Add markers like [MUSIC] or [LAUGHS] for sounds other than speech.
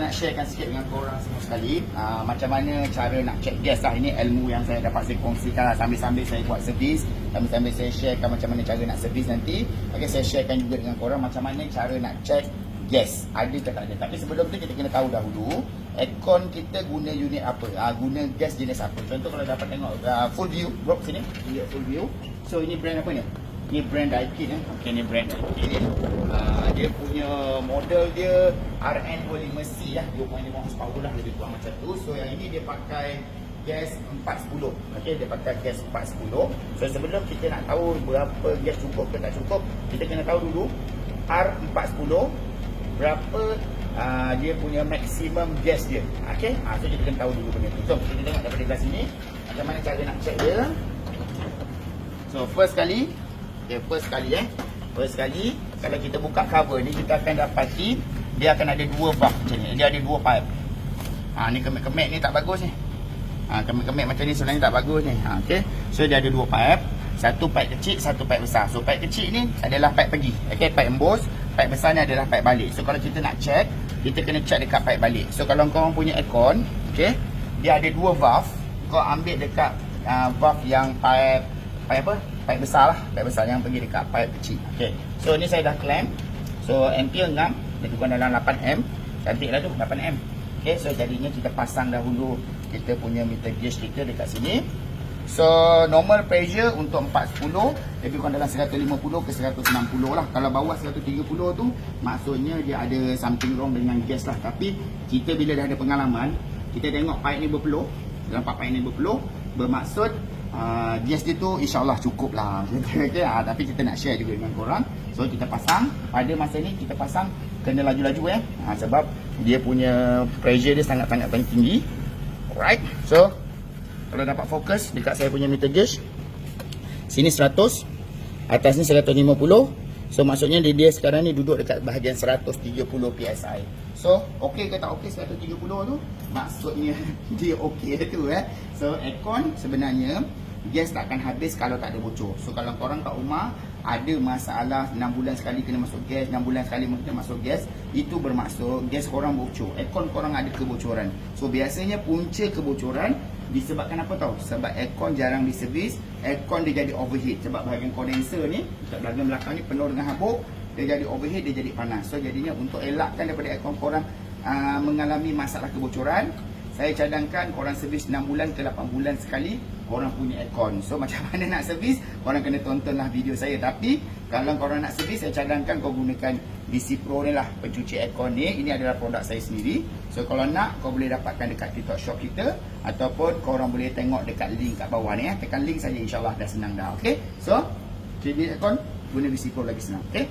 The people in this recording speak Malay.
nak sharekan sikit dengan korang semua sekali. Uh, macam mana cara nak check gas lah. Ini ilmu yang saya dapat saya kongsikan lah. Sambil-sambil saya buat servis sambil-sambil saya sharekan macam mana cara nak servis nanti. Okay, saya sharekan juga dengan korang macam mana cara nak check gas ada ke tak ada? Tapi sebelum tu kita kena tahu dahulu aircon kita guna unit apa? Uh, guna gas jenis apa? Contoh kalau dapat tengok uh, full view. Bro sini. Lihat full view. So ini brand apa ni ni brand Daikin eh. Okay, ni brand Daikin. Uh, dia punya model dia RN25C lah. 2.5 horsepower lah lebih kurang macam tu. So yang ini dia pakai gas 410. Okay, dia pakai gas 410. So sebelum kita nak tahu berapa gas cukup ke tak cukup, kita kena tahu dulu R410 berapa uh, dia punya maksimum gas dia. Okay, uh, so kita kena tahu dulu benda tu. So kita tengok daripada belah sini macam mana cara nak check dia. So first kali Okay, first kali eh. First kali, kalau kita buka cover ni, kita akan dapati dia akan ada dua valve macam ni. Dia ada dua pipe. Ha, ni kemek-kemek ni tak bagus ni. Ha, kemek-kemek macam ni sebenarnya tak bagus ni. Ha, okay. So, dia ada dua pipe. Satu pipe kecil, satu pipe besar. So, pipe kecil ni adalah pipe pergi. Okay, pipe embus. Pipe besar ni adalah pipe balik. So, kalau kita nak check, kita kena check dekat pipe balik. So, kalau korang punya aircon, okay, dia ada dua valve. Kau ambil dekat uh, valve yang pipe, pipe apa? pipe besar lah. Pipe besar yang pergi dekat pipe kecil. Okay. so ni saya dah clamp. So ampere 6 lebih kurang dalam 8M cantik lah tu 8M okay, so jadinya kita pasang dahulu. Kita punya meter gauge kita dekat sini. So normal pressure untuk 410 lebih kurang dalam 150 ke 160 lah. Kalau bawah 130 tu maksudnya dia ada something wrong dengan gas lah. Tapi kita bila dah ada pengalaman kita tengok pipe ni berpeluh. Nampak pipe ni berpeluh bermaksud gas dia tu insyaAllah cukup lah. [LAUGHS] Okay, uh, tapi kita nak share juga dengan korang. So kita pasang. Pada masa ni kita pasang kena laju-laju eh. Uh, sebab dia punya pressure dia sangat-sangat tinggi. Alright so kalau dapat fokus dekat saya punya meter gauge sini 100 atas ni 150 so maksudnya dia, dia sekarang ni duduk dekat bahagian 130 PSI So, okey ke tak okey 130 tu? Maksudnya [LAUGHS] dia okey tu eh. So, aircon sebenarnya gas tak akan habis kalau tak ada bocor. So, kalau korang kat rumah ada masalah 6 bulan sekali kena masuk gas, 6 bulan sekali kena masuk gas, itu bermaksud gas korang bocor. Aircon korang ada kebocoran. So, biasanya punca kebocoran disebabkan apa tau? Sebab aircon jarang diservis, aircon dia jadi overheat sebab bahagian kondenser ni, dekat bahagian belakang ni penuh dengan habuk, dia jadi overheat dia jadi panas so jadinya untuk elakkan daripada aircon korang uh, mengalami masalah kebocoran saya cadangkan korang servis 6 bulan ke 8 bulan sekali korang punya aircon. So [LAUGHS] macam mana nak servis korang kena tontonlah video saya. Tapi kalau korang nak servis saya cadangkan kau gunakan DC Pro ni lah pencuci aircon ni. Ini adalah produk saya sendiri. So kalau nak kau boleh dapatkan dekat TikTok shop kita ataupun korang boleh tengok dekat link kat bawah ni ya. tekan link saja insyaAllah dah senang dah okay so clean aircon guna DC Pro lagi senang okay